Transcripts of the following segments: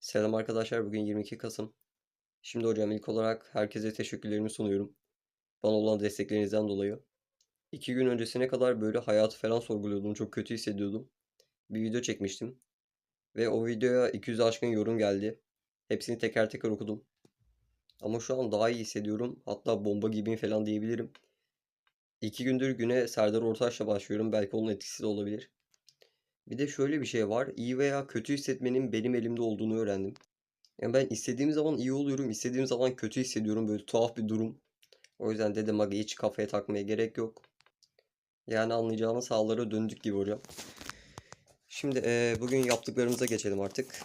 Selam arkadaşlar. Bugün 22 Kasım. Şimdi hocam ilk olarak herkese teşekkürlerimi sunuyorum. Bana olan desteklerinizden dolayı. İki gün öncesine kadar böyle hayatı falan sorguluyordum. Çok kötü hissediyordum. Bir video çekmiştim. Ve o videoya 200 aşkın yorum geldi. Hepsini teker teker okudum. Ama şu an daha iyi hissediyorum. Hatta bomba gibiyim falan diyebilirim. İki gündür güne Serdar Ortaç'la başlıyorum. Belki onun etkisi de olabilir. Bir de şöyle bir şey var. İyi veya kötü hissetmenin benim elimde olduğunu öğrendim. Yani ben istediğim zaman iyi oluyorum, istediğim zaman kötü hissediyorum. Böyle tuhaf bir durum. O yüzden dedim aga hiç kafaya takmaya gerek yok. Yani anlayacağınız sahalara döndük gibi hocam. Şimdi eee, bugün yaptıklarımıza geçelim artık.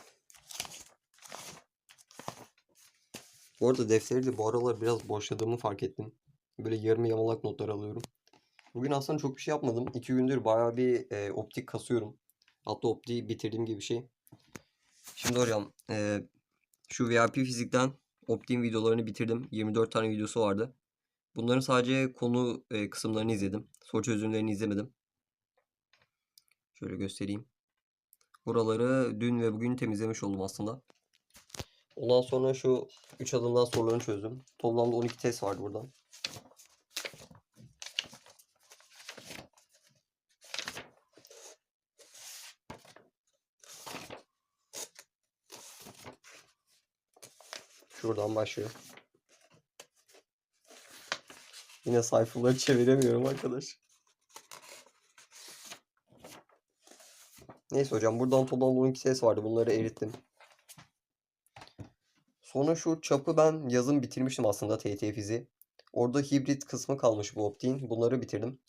Bu arada defteri de bu aralar biraz boşladığımı fark ettim. Böyle yarım yamalak notlar alıyorum. Bugün aslında çok bir şey yapmadım. İki gündür bayağı bir eee, optik kasıyorum. Hatta optiği bitirdiğim gibi bir şey. Şimdi hocam eee, şu VIP fizikten optiğin videolarını bitirdim. 24 tane videosu vardı. Bunların sadece konu eee, kısımlarını izledim. Soru çözümlerini izlemedim. Şöyle göstereyim. Buraları dün ve bugün temizlemiş oldum aslında. Ondan sonra şu 3 adımdan sorularını çözdüm. Toplamda 12 test vardı buradan. Şuradan başlıyor. Yine sayfaları çeviremiyorum arkadaş. Neyse hocam buradan toplam 12 ses vardı. Bunları erittim. Sonra şu çapı ben yazın bitirmiştim aslında TYT fiziği. Orada hibrit kısmı kalmış bu optiğin. Bunları bitirdim.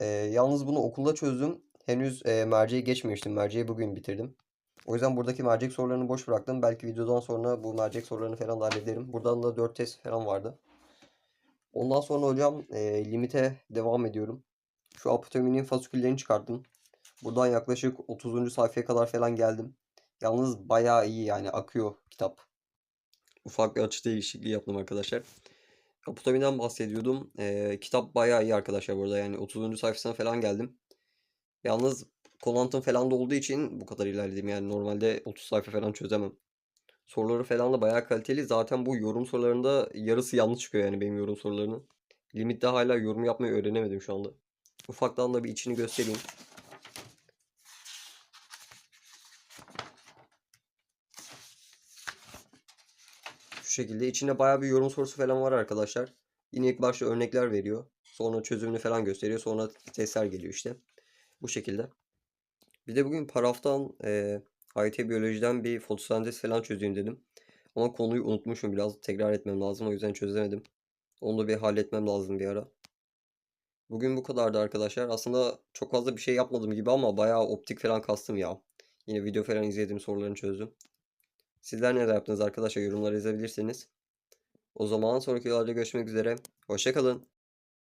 Ee, yalnız bunu okulda çözdüm. Henüz e, merceğe geçmemiştim. Merceği bugün bitirdim. O yüzden buradaki mercek sorularını boş bıraktım. Belki videodan sonra bu mercek sorularını falan da hallederim. Buradan da 4 test falan vardı. Ondan sonra hocam e, limite devam ediyorum. Şu apotominin fasiküllerini çıkarttım. Buradan yaklaşık 30. sayfaya kadar falan geldim. Yalnız bayağı iyi yani akıyor kitap. Ufak bir açı değişikliği yaptım arkadaşlar. Apotomiden bahsediyordum. E, kitap bayağı iyi arkadaşlar burada yani 30. sayfasına falan geldim. Yalnız Konant'ın falan da olduğu için bu kadar ilerledim. Yani normalde 30 sayfa falan çözemem. Soruları falan da bayağı kaliteli. Zaten bu yorum sorularında yarısı yanlış çıkıyor yani benim yorum sorularının. Limitte hala yorum yapmayı öğrenemedim şu anda. Ufaktan da bir içini göstereyim. Şu şekilde içinde bayağı bir yorum sorusu falan var arkadaşlar. Yine ilk başta örnekler veriyor. Sonra çözümünü falan gösteriyor. Sonra testler geliyor işte. Bu şekilde. Bir de bugün paraftan eee AYT biyolojiden bir fotosentez falan çözeyim dedim. Ama konuyu unutmuşum biraz tekrar etmem lazım o yüzden çözemedim. Onu da bir halletmem lazım bir ara. Bugün bu kadardı arkadaşlar. Aslında çok fazla bir şey yapmadım gibi ama bayağı optik falan kastım ya. Yine video falan izledim sorularını çözdüm. Sizler neler yaptınız arkadaşlar yorumlara yazabilirsiniz. O zaman sonraki videolarda görüşmek üzere. Hoşçakalın.